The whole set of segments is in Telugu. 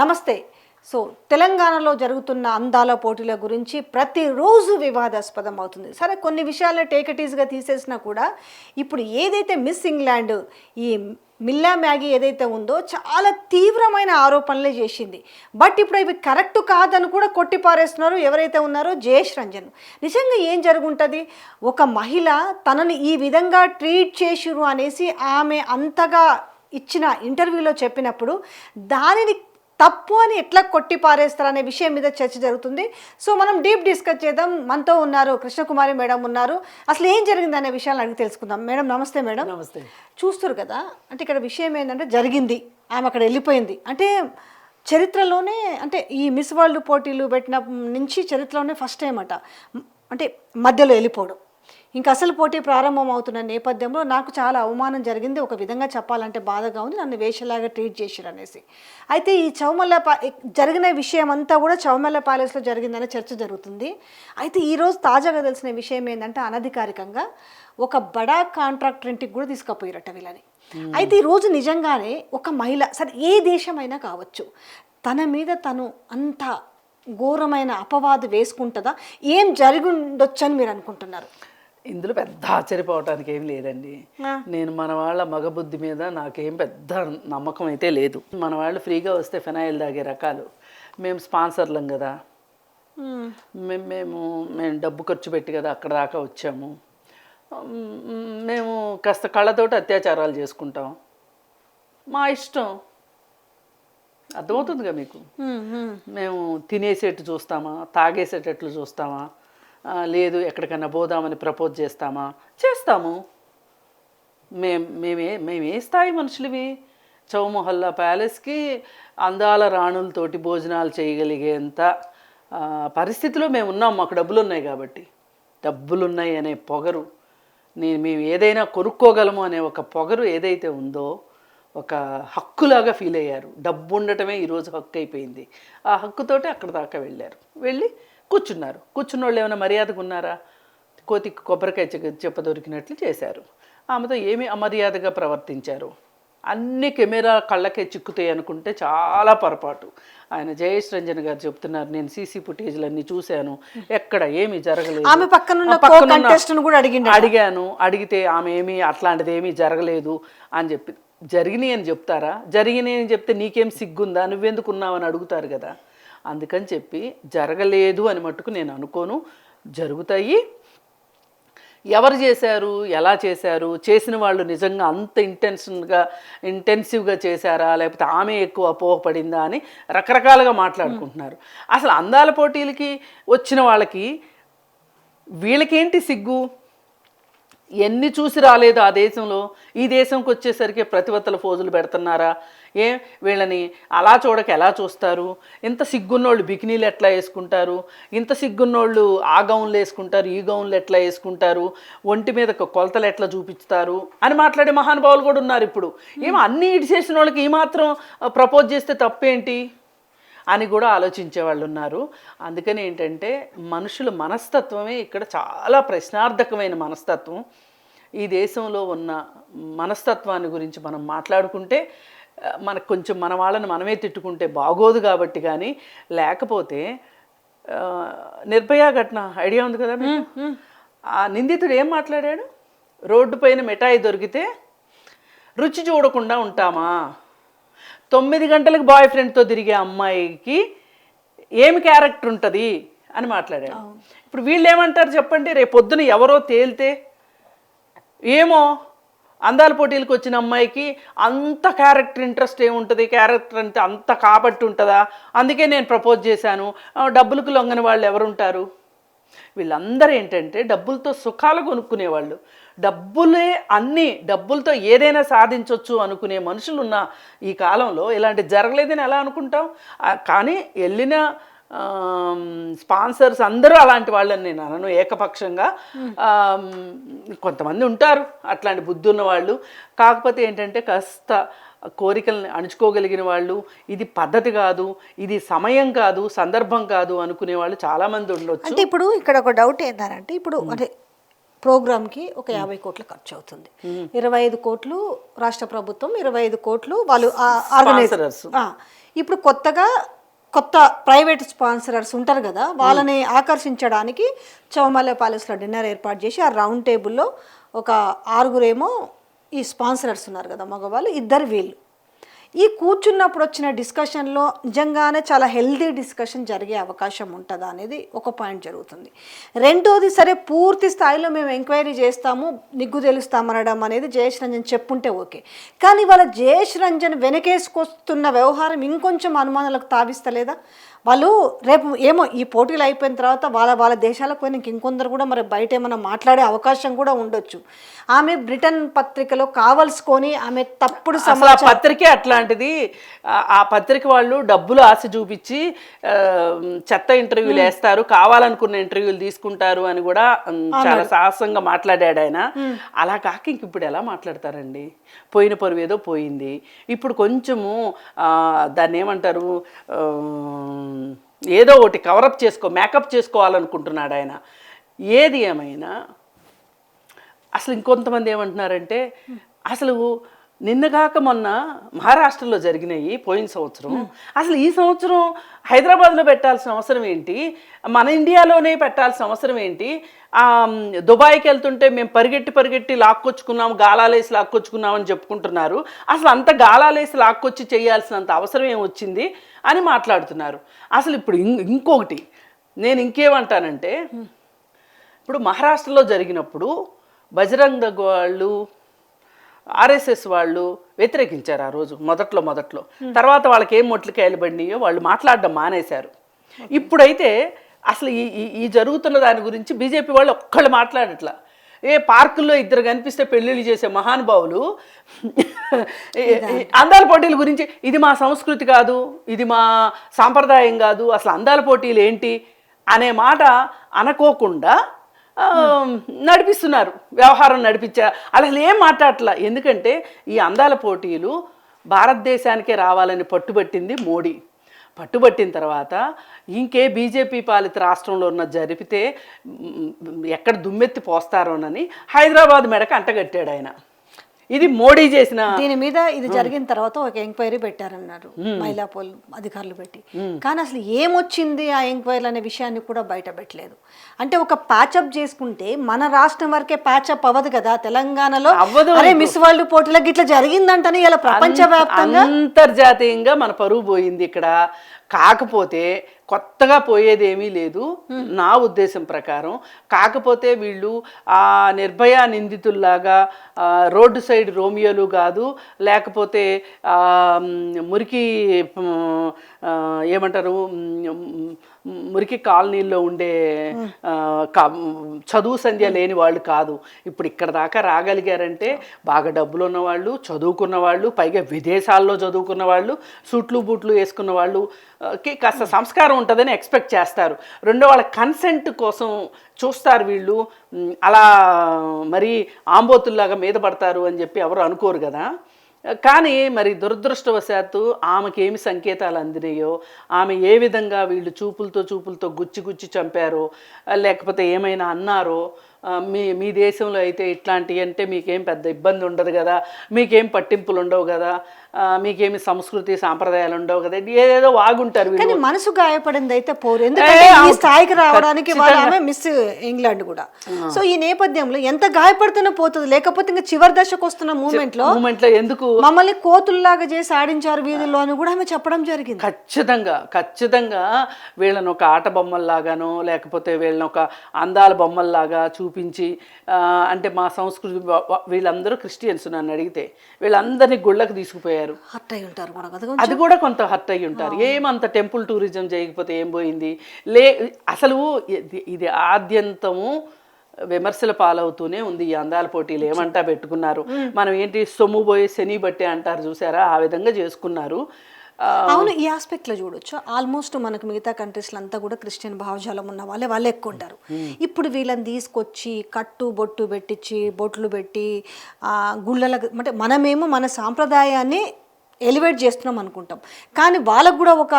నమస్తే. సో తెలంగాణలో జరుగుతున్న అందాల పోటీల గురించి ప్రతిరోజు వివాదాస్పదం అవుతుంది. సరే కొన్ని విషయాలు టేకటీస్గా తీసేసినా కూడా ఇప్పుడు ఏదైతే మిస్ ఇంగ్లాండ్ ఈ మిల్లా మ్యాగీ ఏదైతే ఉందో చాలా తీవ్రమైన ఆరోపణలే చేసింది. బట్ ఇప్పుడు ఇవి కరెక్ట్ కాదని కూడా కొట్టిపారేస్తున్నారు ఎవరైతే ఉన్నారో జయేష్ రంజన్. నిజంగా ఏం జరుగుంటుంది? ఒక మహిళ తనని ఈ విధంగా ట్రీట్ చేసిరు అనేసి ఆమె అంతగా ఇచ్చిన ఇంటర్వ్యూలో చెప్పినప్పుడు దానిని తప్పు అని ఎట్లా కొట్టి పారేస్తారు అనే విషయం మీద చర్చ జరుగుతుంది. సో మనం డీప్ డిస్కస్ చేద్దాం. మనతో ఉన్నారు కృష్ణకుమారి మేడం ఉన్నారు. అసలు ఏం జరిగింది అనే విషయాలు అడిగి తెలుసుకుందాం. మేడం నమస్తే మేడం. నమస్తే. చూస్తారు కదా? అంటే ఇక్కడ విషయం ఏంటంటే జరిగింది. ఆమె అక్కడ వెళ్ళిపోయింది. అంటే చరిత్రలోనే అంటే ఈ మిస్ వరల్డ్ పోటీలు పెట్టిన నుంచి చరిత్రలోనే ఫస్ట్ టైం అట. అంటే మధ్యలో వెళ్ళిపోవడం. ఇంకా అసలు పోటీ ప్రారంభం అవుతున్న నేపథ్యంలో నాకు చాలా అవమానం జరిగింది. ఒక విధంగా చెప్పాలంటే బాధగా ఉంది. నన్ను వేషలాగా ట్రీట్ చేశారు అనేసి అయితే ఈ చౌమల్ల జరిగిన విషయం అంతా కూడా చౌమల్ల ప్యాలెస్లో జరిగిందనే చర్చ జరుగుతుంది. అయితే ఈరోజు తాజాగా తెలిసిన విషయం ఏంటంటే అనధికారికంగా ఒక బడా కాంట్రాక్టర్ ఇంటికి కూడా తీసుకుపోయారట వీళ్ళని. అయితే ఈరోజు నిజంగానే ఒక మహిళ సరే ఏ దేశమైనా కావచ్చు తన మీద తను అంత ఘోరమైన అపవాదు వేసుకుంటుందా? ఏం జరిగి ఉండొచ్చు అని మీరు అనుకుంటున్నారు? ఇందులో పెద్ద ఆశ్చర్యపోవటానికి ఏం లేదండి. నేను మన వాళ్ళ మగబుద్ధి మీద నాకేం పెద్ద నమ్మకం అయితే లేదు. మన వాళ్ళు ఫ్రీగా వస్తే ఫినాయిల్ తాగే రకాలు. మేము స్పాన్సర్లం కదా. మ్మ్. మేము మేము డబ్బు ఖర్చు పెట్టి కదా అక్కడ దాకా వచ్చాము. మేము కాస్త కళ్ళతోటి అత్యాచారాలు చేసుకుంటాం. మా ఇష్టం. అర్థమవుతుందిగా మీకు? మ్మ్, తినేసేట్టు చూస్తామా? తాగేసేటట్లు చూస్తామా? లేదు ఎక్కడికైనా పోదామని ప్రపోజ్ చేస్తామా? చేస్తాము. మేం మేమే మేమే స్థాయి మనుషులవి. చౌమొహల్లా ప్యాలెస్కి అందాల రాణులతోటి భోజనాలు చేయగలిగేంత పరిస్థితిలో మేము ఉన్నాం. మాకు డబ్బులు ఉన్నాయి కాబట్టి. డబ్బులు ఉన్నాయి అనే పొగరు. నేను మేము ఏదైనా కొనుక్కోగలము అనే ఒక పొగరు ఏదైతే ఉందో ఒక హక్కులాగా ఫీల్ అయ్యారు. డబ్బు ఉండటమే ఈరోజు హక్కు అయిపోయింది. ఆ హక్కుతోటి అక్కడ దాకా వెళ్ళారు. వెళ్ళి కూర్చున్నారు. కూర్చున్న వాళ్ళు ఏమైనా మర్యాదగా ఉన్నారా? కోతికి కొబ్బరికాయ చె- చెప్ప దొరికినట్లు చేశారు. ఆమెతో ఏమి అమర్యాదగా ప్రవర్తించారు? అన్ని కెమెరా కళ్ళకే చిక్కుతాయి అనుకుంటే చాలా పొరపాటు. ఆయన జయేష్ రంజన్ గారు చెప్తున్నారు నేను సీసీ ఫుటేజ్లన్నీ చూశాను. ఎక్కడ ఏమీ జరగలేదు. ఆమె పక్కనున్న ఆ పక్కనున్న- co-contestant ను కూడా అడిగాను. అడిగితే ఆమె ఏమీ అట్లాంటిది ఏమీ జరగలేదు అని చెప్పి జరిగినాయి అని చెప్తారా? జరిగినాయి అని చెప్తే నీకేం సిగ్గుందా? నువ్వెందుకు ఉన్నావని అడుగుతారు కదా. అందుకని చెప్పి జరగలేదు అని మట్టుకు నేను అనుకోను. జరుగుతాయి. ఎవరు చేశారు? ఎలా చేశారు? చేసిన వాళ్ళు నిజంగా అంత ఇంటెన్షన్గా ఇంటెన్సివ్గా చేశారా? లేకపోతే ఆమె ఎక్కువ అపోహపడిందా అని రకరకాలుగా మాట్లాడుకుంటున్నారు. అసలు అందాల పోటీలకి వచ్చిన వాళ్ళకి వీళ్ళకేంటి సిగ్గు? ఎన్ని చూసి రాలేదు ఆ దేశంలో? ఈ దేశంకి వచ్చేసరికి ప్రతివత్తల ఫోజులు పెడుతున్నారా? ఏ వీళ్ళని అలా చూడక ఎలా చూస్తారు? ఇంత సిగ్గున్నోళ్ళు బికినీలు ఎట్లా వేసుకుంటారు? ఇంత సిగ్గున్నోళ్ళు ఆ గౌన్లు వేసుకుంటారు ఈ గౌన్లు ఎట్లా వేసుకుంటారు? ఒంటి మీద కొలతలు ఎట్లా చూపిస్తారు? అని మాట్లాడే మహానుభావులు కూడా ఉన్నారు ఇప్పుడు. ఏమో అన్ని ఇటు చేసిన వాళ్ళకి ఈ మాత్రం ప్రపోజ్ చేస్తే తప్పేంటి? అని కూడా ఆలోచించే వాళ్ళు ఉన్నారు. అందుకని ఏంటంటే మనుషుల మనస్తత్వమే ఇక్కడ చాలా ప్రశ్నార్థకమైన మనస్తత్వం. ఈ దేశంలో ఉన్న మనస్తత్వాన్ని గురించి మనం మాట్లాడుకుంటే మనకు కొంచెం మన వాళ్ళని మనమే తిట్టుకుంటే బాగోదు కాబట్టి కానీ లేకపోతే నిర్భయ ఘటన ఐడియా ఉంది కదా ఆ నిందితుడు ఏం మాట్లాడాడు? రోడ్డు పైన మిఠాయి దొరికితే రుచి చూడకుండా ఉంటామా? తొమ్మిది గంటలకు బాయ్ ఫ్రెండ్తో తిరిగే అమ్మాయికి ఏమి క్యారెక్టర్ ఉంటుంది? అని మాట్లాడాడు. ఇప్పుడు వీళ్ళు ఏమంటారు చెప్పండి? రేపు పొద్దున ఎవరో తేలితే ఏమో అందాల పోటీలకు వచ్చిన అమ్మాయికి అంత క్యారెక్టర్ ఇంట్రెస్ట్ ఏముంటుంది? క్యారెక్టర్ అంటే అంత కాబట్టి ఉంటుందా? అందుకే నేను ప్రపోజ్ చేశాను. డబ్బులకు లొంగని వాళ్ళు ఎవరుంటారు? వీళ్ళందరూ ఏంటంటే డబ్బులతో సుఖాలు కొనుక్కునేవాళ్ళు. డబ్బులే అన్నీ డబ్బులతో ఏదైనా సాధించవచ్చు అనుకునే మనుషులు ఉన్న ఈ కాలంలో ఇలాంటి జరగలేదని ఎలా అనుకుంటాం కానీ వెళ్ళిన స్పాన్సర్స్ అందరూ అలాంటి వాళ్ళని నేను అనను ఏకపక్షంగా. కొంతమంది ఉంటారు అట్లాంటి బుద్ధి ఉన్న వాళ్ళు. కాకపోతే ఏంటంటే కాస్త కోరికల్ని అణుచుకోగలిగిన వాళ్ళు ఇది పద్ధతి కాదు ఇది సమయం కాదు సందర్భం కాదు అనుకునే వాళ్ళు చాలామంది ఉండొచ్చు. అంటే ఇప్పుడు ఇక్కడ ఒక డౌట్ ఏంటంటే ఇప్పుడు అంటే ప్రోగ్రామ్కి ఒక యాభై కోట్లు ఖర్చు అవుతుంది ఇరవై ఐదు కోట్లు రాష్ట్ర ప్రభుత్వం ఇరవై ఐదు కోట్లు వాళ్ళు ఆర్గనైజర్స్. ఇప్పుడు కొత్తగా కొత్త ప్రైవేట్ స్పాన్సరర్స్ ఉంటారు కదా వాళ్ళని ఆకర్షించడానికి చౌమల్ల ప్యాలెస్లో డిన్నర్ ఏర్పాటు చేసి ఆ రౌండ్ టేబుల్లో ఒక ఆరుగురేమో ఈ స్పాన్సరర్స్ ఉన్నారు కదా మగవాళ్ళు ఇద్దరు వీళ్ళు. ఈ కూర్చున్నప్పుడు వచ్చిన డిస్కషన్లో నిజంగానే చాలా హెల్దీ డిస్కషన్ జరిగే అవకాశం ఉంటుందా అనేది ఒక పాయింట్ జరుగుతుంది. రెండోది సరే పూర్తి స్థాయిలో మేము ఎంక్వైరీ చేస్తాము నిగ్గు తెలుస్తామనడం అనేది జయేష్ రంజన్ చెప్పుంటే ఓకే. కానీ వాళ్ళ జయేష్ రంజన్ వెనకేసుకొస్తున్న వ్యవహారం ఇంకొంచెం అనుమానాలకు తావిస్తలేదా? వాళ్ళు రేపు ఏమో ఈ పోటీలు అయిపోయిన తర్వాత వాళ్ళ వాళ్ళ దేశాలకు పోయిన ఇంకొందరు కూడా మరి బయట ఏమైనా మాట్లాడే అవకాశం కూడా ఉండొచ్చు. ఆమె బ్రిటన్ పత్రికలో కావలసుకొని ఆమె తప్పుడు సమాచారం పత్రికే అట్లాంటిది. ఆ- పత్రిక వాళ్ళు డబ్బులు ఆశ చూపించి చెత్త ఇంటర్వ్యూలు వేస్తారు కావాలనుకున్న ఇంటర్వ్యూలు తీసుకుంటారు అని కూడా చాలా సాహసంగా మాట్లాడాడు ఆయన. అలా కాక ఇంక ఇప్పుడు ఎలా మాట్లాడతారండి? పోయిన పరువు ఏదో పోయింది. ఇప్పుడు కొంచెము దాన్ని ఏమంటారు ఏదో ఒకటి కవరప్ చేసుకో మేకప్ చేసుకోవాలనుకుంటున్నాడు ఆయన. ఏది ఏమైనా అసలు ఇంకొంతమంది ఏమంటున్నారంటే అసలు నిన్నగాక మొన్న మహారాష్ట్రలో జరిగినాయి పోయిన సంవత్సరం. అసలు ఈ సంవత్సరం హైదరాబాద్లో పెట్టాల్సిన అవసరం ఏంటి? మన ఇండియాలోనే పెట్టాల్సిన అవసరం ఏంటి? దుబాయ్కి వెళ్తుంటే మేము పరిగెట్టి పరిగెట్టి లాక్కొచ్చుకున్నాం గాలాలేసి లాక్కొచ్చుకున్నాం అని చెప్పుకుంటున్నారు. అసలు అంత గాలాలేసి లాక్కొచ్చి చేయాల్సినంత అవసరం ఏం వచ్చింది అని మాట్లాడుతున్నారు. అసలు ఇప్పుడు ఇం- ఇంకొకటి నేను ఇంకేమంటానంటే ఇప్పుడు మహారాష్ట్రలో జరిగినప్పుడు బజరంగ్ వాళ్ళు ఆర్ఎస్ఎస్ వాళ్ళు వ్యతిరేకించారు ఆ రోజు మొదట్లో మొదట్లో. తర్వాత వాళ్ళకి ఏం మొట్లకాయలు పడినాయో వాళ్ళు మాట్లాడడం మానేశారు. ఇప్పుడైతే అసలు ఈ ఈ- జరుగుతున్న దాని గురించి బీజేపీ వాళ్ళు ఒక్కళ్ళు మాట్లాడట్లా. ఏ పార్కుల్లో ఇద్దరు కనిపిస్తే పెళ్ళిళ్ళు చేసే మహానుభావులు అందాల పోటీల గురించి ఇది మా సంస్కృతి కాదు ఇది మా సాంప్రదాయం కాదు అసలు అందాల పోటీలు ఏంటి అనే మాట అనుకోకుండా నడిపిస్తున్నారు. వ్యవహారం నడిపించా అసలు ఏం మాట్లాడట్లా? ఎందుకంటే ఈ అందాల పోటీలు భారతదేశానికే రావాలని పట్టుబట్టింది మోడీ. పట్టుబట్టిన తర్వాత ఇంకే బీజేపీ పాలిత రాష్ట్రంలో ఉన్న జరిపితే ఎక్కడ దుమ్మెత్తి పోస్తారోనని హైదరాబాద్ మెడకు అంటగట్టాడు ఆయన. ఇది మోడీ చేసిన దీని మీద ఇది జరిగిన తర్వాత ఒక ఎంక్వైరీ పెట్టారన్నారు. మహిళా పోల్ అధికారులు పెట్టి. కానీ అసలు ఏమొచ్చింది ఆ ఎంక్వైరీ అనే విషయాన్ని కూడా బయట పెట్టలేదు. అంటే ఒక ప్యాచప్ చేసుకుంటే మన రాష్ట్రం వరకే ప్యాచప్ అవ్వదు కదా? తెలంగాణలో అరే మిస్ వరల్డ్ పోటీలకు ఇట్లా జరిగిందంటని ఇలా ప్రపంచ అంతర్జాతీయంగా మన పరువు పోయింది ఇక్కడ. కాకపోతే కొత్తగా పోయేది ఏమీ లేదు. నా ఉద్దేశం ప్రకారం. కాకపోతే వీళ్ళు ఆ నిర్భయ నిందితుల్లాగా రోడ్డు సైడ్ రోమియోలు కాదు లేకపోతే మురికి ఏమంటారు మురికి కాలనీల్లో ఉండే క- చదువు సంధ్య లేని వాళ్ళు కాదు. ఇప్పుడు ఇక్కడ దాకా రాగలిగారంటే బాగా డబ్బులు ఉన్నవాళ్ళు చదువుకున్న వాళ్ళు పైగా విదేశాల్లో చదువుకున్న వాళ్ళు సూట్లు బూట్లు వేసుకున్న వాళ్ళు కి కాస్త సంస్కారం ఉంటుందని ఎక్స్పెక్ట్ చేస్తారు. రెండో వాళ్ళ కన్సెంట్ కోసం చూస్తారు వీళ్ళు. అలా మరి ఆంబోతుల్లాగా మీద పడతారు అని చెప్పి ఎవరు అనుకోరు కదా. కానీ మరి దురదృష్టవశాత్తు ఆమెకి ఏమి సంకేతాలు అందినాయో ఆమె ఏ విధంగా వీళ్ళు చూపులతో చూపులతో గుచ్చి గుచ్చి చంపారో లేకపోతే ఏమైనా అన్నారో మీ మీ దేశంలో అయితే ఇట్లాంటివి అంటే మీకేం పెద్ద ఇబ్బంది ఉండదు కదా మీకేం పట్టింపులు ఉండవు కదా మీకేమి సంస్కృతి సాంప్రదాయాలు ఉండవు కదా ఏదేదో వాగుంటారు కానీ మనసు గాయపడింది అయితే పోరు. ఎందుకంటే ఈ స్థాయికి రావడానికి ఆమె మిస్ ఇంగ్లాండ్ కూడా. సో ఈ నేపథ్యంలో ఎంత గాయపడుతున్నా పోతుంది లేకపోతే ఇంకా చివరి దశకు వస్తున్న మూమెంట్లో మూమెంట్లో ఎందుకు? మమ్మల్ని కోతుల్లాగా చేసి ఆడించారు వీధుల్లో అని కూడా ఆమె చెప్పడం జరిగింది. ఖచ్చితంగా ఖచ్చితంగా వీళ్ళని ఒక ఆట బొమ్మల్లాగానో లేకపోతే వీళ్ళని ఒక అందాల బొమ్మల్లాగా చూపించి అంటే మా సంస్కృతి వీళ్ళందరూ క్రిస్టియన్స్ నన్ను అడిగితే వీళ్ళందరినీ గుళ్ళకు తీసుకుపోయారు. హర్ట్ అయి ఉంటారు అది కూడా కొంత హర్ట్ అయ్యి ఉంటారు ఏమంత టెంపుల్ టూరిజం చేయకపోతే ఏం పోయింది? లే అసలు ఇది ఆద్యంతము విమర్శల పాలవుతూనే ఉంది ఈ అందాల పోటీలు. ఏమంటా పెట్టుకున్నారు? మనం ఏంటి సొమ్ము పోయి శని బట్టి అంటారు చూసారా? ఆ విధంగా చేసుకున్నారు. అవును ఈ ఆస్పెక్ట్లో చూడొచ్చు. ఆల్మోస్ట్ మనకు మిగతా కంట్రీస్ అంతా కూడా క్రిస్టియన్ భావజాలం ఉన్న వాళ్ళే వాళ్ళే ఎక్కువ ఉంటారు. ఇప్పుడు వీళ్ళని తీసుకొచ్చి కట్టు బొట్టు పెట్టించి బొట్లు పెట్టి ఆ, గుళ్ళలకు అంటే మనమేమో మన సాంప్రదాయాన్ని ఎలివేట్ చేస్తున్నాం అనుకుంటాం. కానీ వాళ్ళకు కూడా ఒక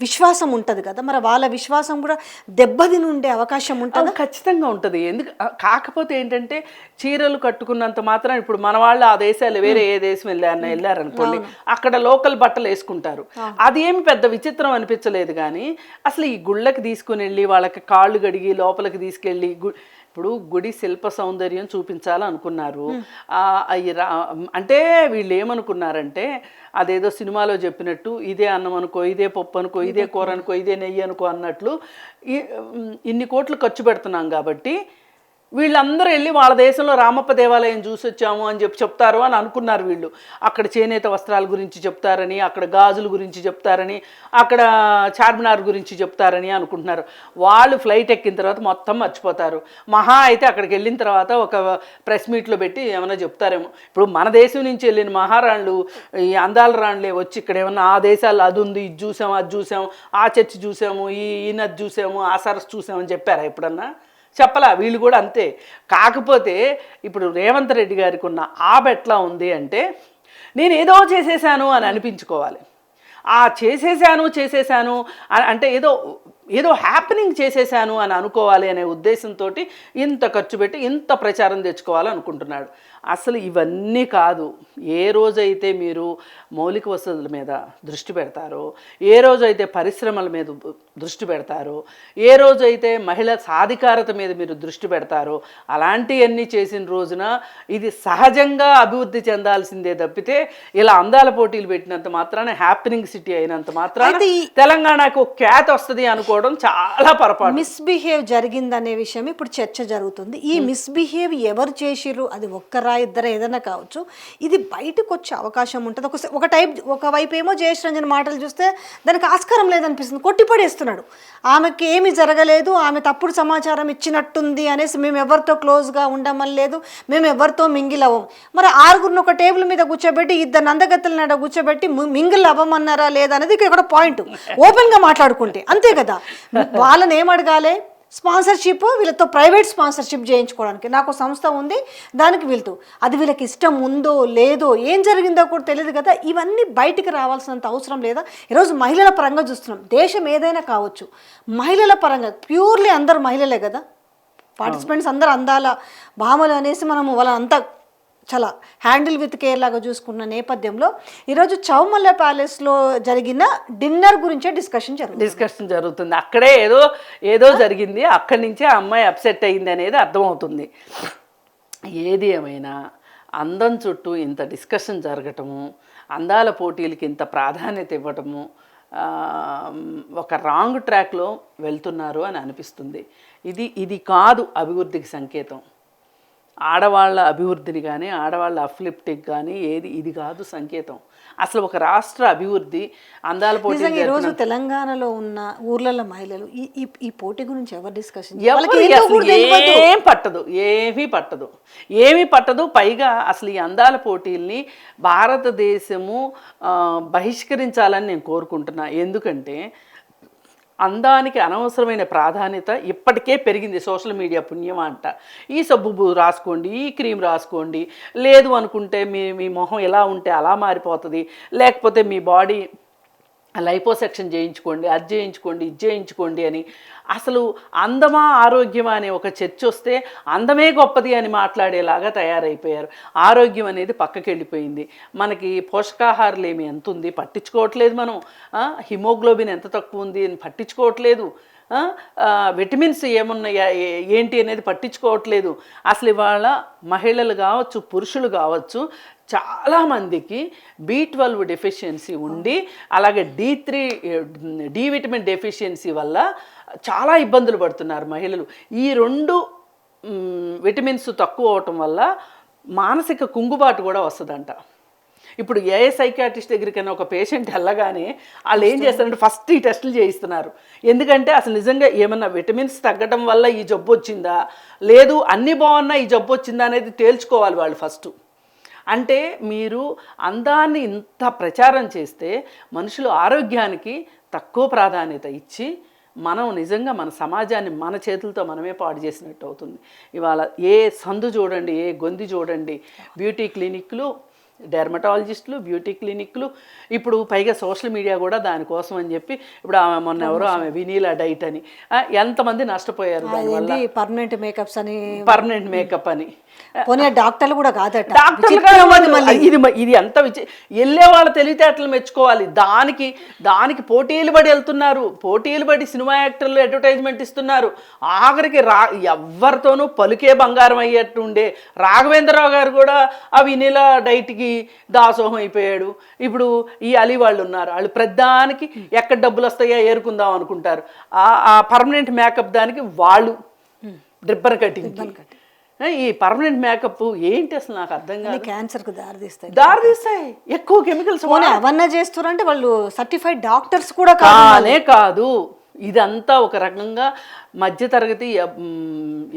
విశ్వాసం ఉంటుంది కదా. మరి వాళ్ళ విశ్వాసం కూడా దెబ్బతిని ఉండే అవకాశం ఉంటుంది? ఖచ్చితంగా ఉంటుంది. ఎందుకు కాకపోతే ఏంటంటే చీరలు కట్టుకున్నంత మాత్రం ఇప్పుడు మన వాళ్ళు ఆ దేశాలు వేరే ఏ దేశం వెళ్ళారని వెళ్ళారనుకోండి అక్కడ లోకల్ బట్టలు వేసుకుంటారు. అది ఏమి పెద్ద విచిత్రం అనిపించలేదు కానీ అసలు ఈ గుళ్ళకి తీసుకుని వెళ్ళి వాళ్ళకి కాళ్ళు గడిగి లోపలికి తీసుకెళ్ళి గు ఇప్పుడు గుడి శిల్ప సౌందర్యం చూపించాలనుకున్నారు. అంటే వీళ్ళు ఏమనుకున్నారంటే అదేదో సినిమాలో చెప్పినట్టు ఇదే అన్నం అనుకో ఇదే పప్పు అనుకో ఇదే కూర అనుకో ఇదే నెయ్యి అనుకో అన్నట్లు ఇన్ని కోట్లు ఖర్చు పెడుతున్నాం కాబట్టి వీళ్ళందరూ వెళ్ళి వాళ్ళ దేశంలో రామప్ప దేవాలయం చూసి వచ్చాము అని చెప్పి చెప్తారు అని అనుకున్నారు వీళ్ళు. అక్కడ చేనేత వస్త్రాల గురించి చెప్తారని అక్కడ గాజుల గురించి చెప్తారని అక్కడ చార్మినార్ గురించి చెప్తారని అనుకుంటున్నారు. వాళ్ళు ఫ్లైట్ ఎక్కిన తర్వాత మొత్తం మర్చిపోతారు. మహా అయితే అక్కడికి వెళ్ళిన తర్వాత ఒక ప్రెస్ మీట్లో పెట్టి ఏమైనా చెప్తారేమో. ఇప్పుడు మన దేశం నుంచి వెళ్ళిన మహారాణులు ఈ అందాల రాణులే వచ్చి ఇక్కడ ఏమన్నా ఆ దేశాల్లో అది ఉంది ఇది చూసాము అది చూసాము ఆ చర్చి చూసాము ఈ ఈ నది చూసాము ఆ సరస్సు చూసామని చెప్పారా ఎప్పుడన్నా? చెప్పలా వీళ్ళు కూడా అంతే. కాకపోతే ఇప్పుడు రేవంత్ రెడ్డి గారికి ఉన్న ఆబ ఎట్లా ఉంది అంటే నేను ఏదో చేసేసాను అని అనిపించుకోవాలి. ఆ చేసేసాను చేసేసాను అంటే ఏదో ఏదో హ్యాపెనింగ్ చేసేసాను అని అనుకోవాలి అనే ఉద్దేశంతో ఇంత ఖర్చు పెట్టి ఇంత ప్రచారం తెచ్చుకోవాలి అనుకుంటున్నాడు. అసలు ఇవన్నీ కాదు. ఏ రోజైతే మీరు మౌలిక వసతుల మీద దృష్టి పెడతారో ఏ రోజైతే పరిశ్రమల మీద దృష్టి పెడతారో ఏ రోజైతే మహిళ సాధికారత మీద మీరు దృష్టి పెడతారో అలాంటివన్నీ చేసిన రోజున ఇది సహజంగా అభివృద్ధి చెందాల్సిందే తప్పితే ఇలా అందాల పోటీలు పెట్టినంత మాత్రాన హ్యాపెనింగ్ సిటీ అయినంత మాత్రాన తెలంగాణకు ఖ్యాతి వస్తుంది అనుకోవడం చాలా పొరపాటు. మిస్బిహేవ్ జరిగిందనే విషయం ఇప్పుడు చర్చ జరుగుతుంది. ఈ మిస్బిహేవ్ ఎవరు చేసిర్రు? అది ఒక్కరా ఇద్దరు ఏదైనా కావచ్చు. ఇది బయటకు వచ్చే అవకాశం ఉంటుంది. ఒక ఒక టైప్ ఒక వైపు ఏమో జయేష్ రంజన్ మాటలు చూస్తే దానికి ఆస్కారం లేదనిపిస్తుంది. కొట్టిపడేస్తున్నాడు. ఆమెకి ఏమీ జరగలేదు. ఆమె తప్పుడు సమాచారం ఇచ్చినట్టుంది అనేసి మేము ఎవరితో క్లోజ్గా ఉండమని లేదు. మేము ఎవరితో మింగిల్ అవ్వం. మరి ఆరుగురిని ఒక టేబుల్ మీద కూర్చోబెట్టి ఇద్దరు నందగత్తెల నడ కూర్చోబెట్టి మింగిల్ అవ్వమన్నారా లేదా అనేది ఇక్కడ పాయింట్. ఓపెన్గా మాట్లాడుకుంటే. అంతే కదా. వాళ్ళని ఏం అడగాలి? స్పాన్సర్షిప్ వీళ్ళతో ప్రైవేట్ స్పాన్సర్షిప్ చేయించుకోవడానికి. నాకు ఒక సంస్థ ఉంది దానికి వీళ్ళతో అది వీళ్ళకి ఇష్టం ఉందో లేదో ఏం జరిగిందో కూడా తెలియదు కదా. ఇవన్నీ బయటికి రావాల్సినంత అవసరం లేదా? ఈరోజు మహిళల పరంగా చూస్తున్నాం. దేశం ఏదైనా కావచ్చు. మహిళల పరంగా ప్యూర్లీ అందరు మహిళలే కదా. పార్టిసిపెంట్స్ అందరు అందాల భామలు అనేసి మనము వాళ్ళంతా చాలా హ్యాండిల్ విత్ కేర్ లాగా చూసుకున్న నేపథ్యంలో ఈరోజు చౌమల్ల ప్యాలెస్లో జరిగిన డిన్నర్ గురించే డిస్కషన్ జరుగుతుంది. డిస్కషన్ జరుగుతుంది. అక్కడే ఏదో ఏదో జరిగింది. అక్కడి నుంచే అమ్మాయి అప్సెట్ అయింది అనేది అర్థమవుతుంది. ఏది ఏమైనా అందం చుట్టూ ఇంత డిస్కషన్ జరగటము అందాల పోటీలకి ఇంత ప్రాధాన్యత ఇవ్వటము ఒక రాంగ్ ట్రాక్లో వెళ్తున్నారు అని అనిపిస్తుంది. ఇది ఇది కాదు అభివృద్ధికి సంకేతం. ఆడవాళ్ళ అభివృద్ధిని కానీ ఆడవాళ్ళ అఫ్లిప్టిక్ కానీ ఏది ఇది కాదు సంకేతం. అసలు ఒక రాష్ట్ర అభివృద్ధి అందాల పోటీ ఈరోజు తెలంగాణలో ఉన్న ఊర్లలో మహిళలు ఈ ఈ పోటీ గురించి ఎవరు డిస్కషన్ ఏం పట్టదు ఏమీ పట్టదు. ఏమీ పట్టదు పైగా అసలు ఈ అందాల పోటీల్ని భారతదేశము బహిష్కరించాలని నేను కోరుకుంటున్నా. ఎందుకంటే అందానికి అనవసరమైన ప్రాధాన్యత ఇప్పటికే పెరిగింది సోషల్ మీడియా పుణ్యం అంట. ఈ సబ్బు రాసుకోండి ఈ క్రీమ్ రాసుకోండి. లేదు అనుకుంటే మీ మీ మొహం ఎలా ఉంటే అలా మారిపోతుంది. లేకపోతే మీ బాడీ లైపోసెక్షన్ చేయించుకోండి అది చేయించుకోండి ఇది చేయించుకోండి అని. అసలు అందమా ఆరోగ్యమా అనే ఒక చర్చ వస్తే అందమే గొప్పది అని మాట్లాడేలాగా తయారైపోయారు. ఆరోగ్యం అనేది పక్కకి వెళ్ళిపోయింది మనకి పోషకాహారాలు ఏమి ఎంత ఉంది పట్టించుకోవట్లేదు మనం. హిమోగ్లోబిన్ ఎంత తక్కువ ఉంది అని పట్టించుకోవట్లేదు. విటమిన్స్ ఏమున్నాయా? ఏంటి అనేది పట్టించుకోవట్లేదు. అసలు ఇవాళ మహిళలు కావచ్చు పురుషులు కావచ్చు చాలామందికి బి ట్వెల్వ్ డెఫిషియన్సీ ఉండి అలాగే D three D vitamin deficiency వల్ల చాలా ఇబ్బందులు పడుతున్నారు మహిళలు. ఈ రెండు విటమిన్స్ తక్కువ అవటం వల్ల మానసిక కుంగుబాటు కూడా వస్తుందంట. ఇప్పుడు ఏ సైకాట్రిస్ట్ దగ్గరికైనా ఒక పేషెంట్ వెళ్ళగానే వాళ్ళు ఏం చేస్తారంటే ఫస్ట్ ఈ టెస్టులు చేయిస్తున్నారు. ఎందుకంటే అసలు నిజంగా ఏమన్నా విటమిన్స్ తగ్గడం వల్ల ఈ జబ్బు వచ్చిందా? లేదు అన్నీ బాగున్నా ఈ జబ్బు వచ్చిందా అనేది తేల్చుకోవాలి వాళ్ళు ఫస్ట్. అంటే మీరు అందాన్ని ఇంత ప్రచారం చేస్తే మనుషులు ఆరోగ్యానికి తక్కువ ప్రాధాన్యత ఇచ్చి మనం నిజంగా మన సమాజాన్ని మన చేతులతో మనమే పాడు చేసినట్టు అవుతుంది. ఇవాళ ఏ సందు చూడండి ఏ గొంతు చూడండి బ్యూటీ క్లినిక్లు డెర్మటాలజిస్టులు బ్యూటీ క్లినిక్లు ఇప్పుడు పైగా సోషల్ మీడియా కూడా దానికోసం అని చెప్పి ఇప్పుడు ఆమె మొన్న ఎవరో ఆమె వినీలా డైట్ అని ఎంతమంది నష్టపోయారు పర్మనెంట్ మేకప్స్ అని పర్మనెంట్ మేకప్ అని. పోనీ డాక్టర్లు కూడా కాదట. డాక్టర్లు ఇది ఇది ఎంత విచి వెళ్ళే వాళ్ళ తెలివితేటలు మెచ్చుకోవాలి. దానికి దానికి పోటీలు పడి వెళ్తున్నారు. పోటీలు పడి సినిమా యాక్టర్లు అడ్వర్టైజ్మెంట్ ఇస్తున్నారు. ఆఖరికి రా ఎవరితోనూ పలుకే బంగారం అయ్యేట్టు ఉండే రాఘవేంద్రరావు గారు కూడా ఆ వినిల డైట్కి దాసోహం అయిపోయాడు. ఇప్పుడు ఈ అలీ వాళ్ళు ఉన్నారు. వాళ్ళు ప్రధానికి ఎక్కడ డబ్బులు వస్తాయో ఏరుకుందాం అనుకుంటారు. ఆ- పర్మనెంట్ మేకప్ దానికి వాళ్ళు డ్రిబ్బర్ కటింగ్. ఈ పర్మనెంట్ మేకప్ ఏంటి అసలు నాకు అర్థం కాదు. క్యాన్సర్కు దారి తీస్తాయి దారి తీస్తాయి ఎక్కువ కెమికల్స్ అవన్నా చేస్తున్నారంటే వాళ్ళు సర్టిఫైడ్ డాక్టర్స్ కూడా కానే కాదు. ఇదంతా ఒక రకంగా మధ్యతరగతి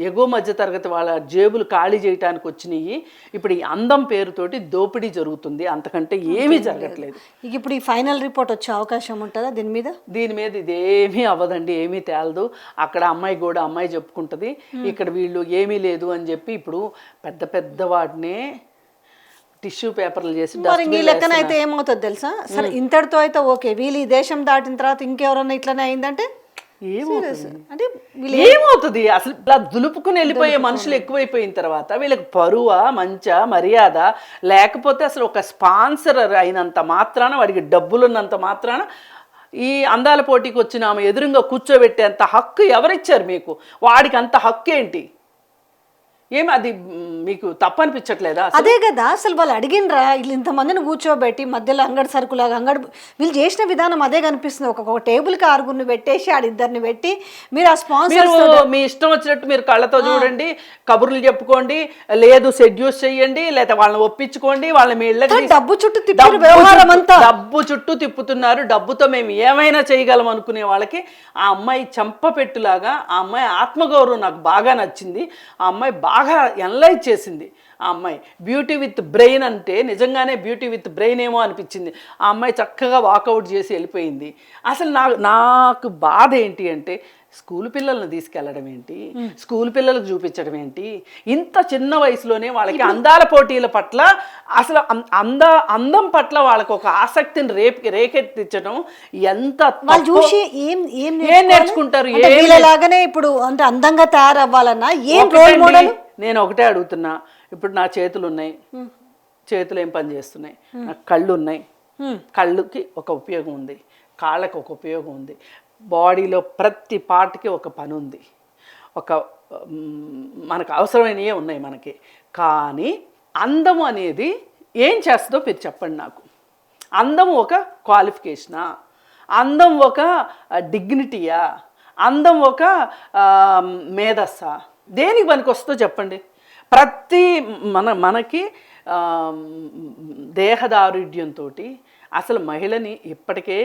ఎగువ మధ్యతరగతి వాళ్ళ జేబులు ఖాళీ చేయడానికి వచ్చినాయి. ఇప్పుడు ఈ అందం పేరుతోటి దోపిడీ జరుగుతుంది. అంతకంటే ఏమీ జరగట్లేదు. ఇక ఇప్పుడు ఈ ఫైనల్ రిపోర్ట్ వచ్చే అవకాశం ఉంటుందా దీని మీద? దీని మీద ఇదేమీ అవ్వదండి ఏమీ తేలదు. అక్కడ అమ్మాయి కూడా అమ్మాయి చెప్పుకుంటుంది. ఇక్కడ వీళ్ళు ఏమీ లేదు అని చెప్పి ఇప్పుడు పెద్ద పెద్ద వాటినే టిష్యూ పేపర్లు చేసి మరి ఈ లెక్కన అయితే ఏమవుతుంది తెలుసా? సరే ఇంతటితో అయితే ఓకే. వీళ్ళు ఈ దేశం దాటిన తర్వాత ఇంకెవరన్నా ఇట్లనే అయిందంటే ఏమవుతుంది? అంటే వీళ్ళు ఏమవుతుంది? అసలు ఇలా దులుపుకుని వెళ్ళిపోయే మనుషులు ఎక్కువైపోయిన తర్వాత వీళ్ళకి పరువ మంచ మర్యాద? లేకపోతే అసలు ఒక స్పాన్సర్ అయినంత మాత్రాన వాడికి డబ్బులు ఉన్నంత మాత్రాన ఈ అందాల పోటీకి వచ్చిన ఆమె ఎదురుగా కూర్చోబెట్టేంత హక్కు ఎవరిచ్చారు మీకు? వాడికి అంత హక్కు ఏంటి ఏమి అది మీకు తప్పనిపించట్లేదా? అదే కదా అసలు వాళ్ళు అడిగినరా వీళ్ళు ఇంతమందిని కూర్చోబెట్టి మధ్యలో అంగడి సరుకులాగా అంగడి వీళ్ళు చేసిన విధానం అదే కనిపిస్తుంది. ఒక టేబుల్కి ఆరుగురిని పెట్టేసి ఆడిద్దరిని పెట్టి మీరు ఆ స్పాన్సర్ మీ ఇష్టం వచ్చినట్టు మీరు కళ్ళతో చూడండి కబుర్లు చెప్పుకోండి లేదు షెడ్యూస్ చెయ్యండి లేదా వాళ్ళని ఒప్పించుకోండి వాళ్ళని మీ ఇళ్ళకి డబ్బు చుట్టూ డబ్బు వ్యవహారం అంతా. డబ్బు చుట్టూ తిప్పుతున్నారు డబ్బుతో మేము ఏమైనా చేయగలం అనుకునే వాళ్ళకి ఆ అమ్మాయి చెంపపెట్టులాగా ఆ అమ్మాయి ఆత్మగౌరవం నాకు బాగా నచ్చింది ఆ అమ్మాయి బాగా ఎనలైజ్ చేసింది ఆ అమ్మాయి. బ్యూటీ విత్ బ్రెయిన్ అంటే నిజంగానే బ్యూటీ విత్ బ్రెయిన్ ఏమో అనిపించింది. ఆ అమ్మాయి చక్కగా వాకౌట్ చేసి వెళ్ళిపోయింది. అసలు నాకు నాకు బాధ ఏంటి అంటే స్కూల్ పిల్లల్ని తీసుకెళ్ళడం ఏంటి? స్కూల్ పిల్లలకు చూపించడం ఏంటి? ఇంత చిన్న వయసులోనే వాళ్ళకి అందాల పోటీల పట్ల అసలు అంద అందం పట్ల వాళ్ళకి ఒక ఆసక్తిని రేపు రేకెత్తించడం ఎంత చూసి ఏం నేర్చుకుంటారు? ఇప్పుడు అంటే అందంగా తయారవ్వాలన్నా ఏం రోల్ మోడల్? నేను ఒకటే అడుగుతున్నా. ఇప్పుడు నా చేతులు ఉన్నాయి చేతులు ఏం పని చేస్తున్నాయి. నాకు కళ్ళు ఉన్నాయి కళ్ళుకి ఒక ఉపయోగం ఉంది. కాళ్ళకి ఒక ఉపయోగం ఉంది. బాడీలో ప్రతి పార్ట్కి ఒక పని ఉంది. ఒక మనకు అవసరమైనవే ఉన్నాయి మనకి. కానీ అందం అనేది ఏం చేస్తుందో మీరు చెప్పండి నాకు. అందం ఒక క్వాలిఫికేషనా? అందం ఒక డిగ్నిటీయా? అందం ఒక మేధస్సా? దేనికి పనికి వస్తుందో చెప్పండి. ప్రతి మన మనకి దేహదారుఢ్యంతో అసలు మహిళని ఇప్పటికే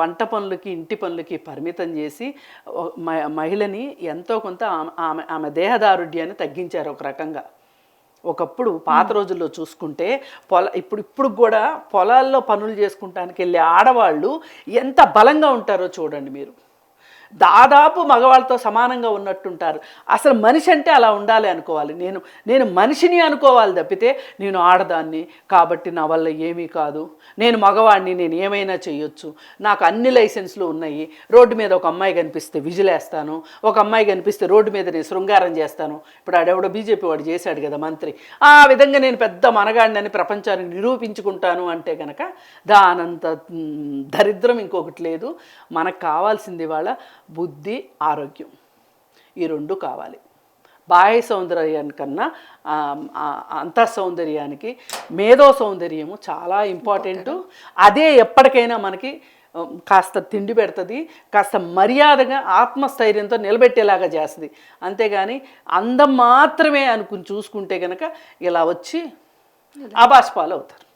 వంట పనులకి ఇంటి పనులకి పరిమితం చేసి మహిళని ఎంతో కొంత ఆమె ఆమె దేహదారుఢ్యాన్ని తగ్గించారు ఒక రకంగా. ఒకప్పుడు పాత రోజుల్లో చూసుకుంటే పొల ఇప్పుడు ఇప్పుడు కూడా పొలాల్లో పనులు చేసుకుంటానికి వెళ్ళే ఆడవాళ్ళు ఎంత బలంగా ఉంటారో చూడండి మీరు. దాదాపు మగవాళ్ళతో సమానంగా ఉన్నట్టుంటారు. అసలు మనిషి అంటే అలా ఉండాలి అనుకోవాలి. నేను నేను మనిషిని అనుకోవాలి తప్పితే నేను ఆడదాన్ని కాబట్టి నా వల్ల ఏమీ కాదు. నేను మగవాడిని నేను ఏమైనా చేయొచ్చు. నాకు అన్ని లైసెన్స్లు ఉన్నాయి. రోడ్డు మీద ఒక అమ్మాయి కనిపిస్తే విజిలేస్తాను. ఒక అమ్మాయి కనిపిస్తే రోడ్డు మీద నేను శృంగారం చేస్తాను. ఇప్పుడు ఆడెవడో బీజేపీ వాడు చేశాడు కదా మంత్రి. ఆ విధంగా నేను పెద్ద మనగాడిని ప్రపంచాన్ని నిరూపించుకుంటాను అంటే కనుక దానంత దరిద్రం ఇంకొకటి లేదు. మనకు కావాల్సింది వాళ్ళ బుద్ధి ఆరోగ్యం. ఈ రెండు కావాలి. బాహ్య సౌందర్యానికన్నా అంతః సౌందర్యానికి మేధో సౌందర్యము చాలా ఇంపార్టెంట్. అదే ఎప్పటికైనా మనకి కాస్త తిండి పెడుతుంది కాస్త మర్యాదగా ఆత్మస్థైర్యంతో నిలబెట్టేలాగా చేస్తుంది. అంతేగాని అందం మాత్రమే అనుకుని చూసుకుంటే కనుక ఇలా వచ్చి ఆబాష్పాలు అవుతారు.